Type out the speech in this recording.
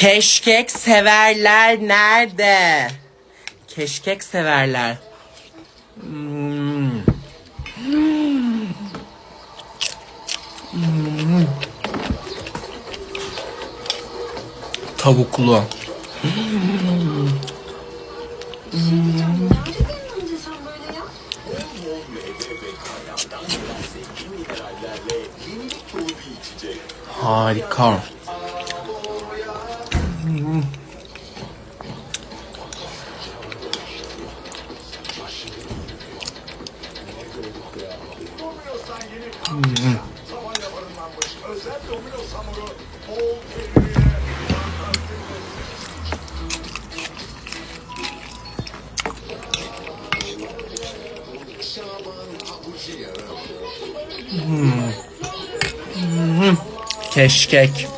Keşkek severler nerede? Keşkek severler. Hmm. Hmm. Tavuklu. Harika. Keşkek.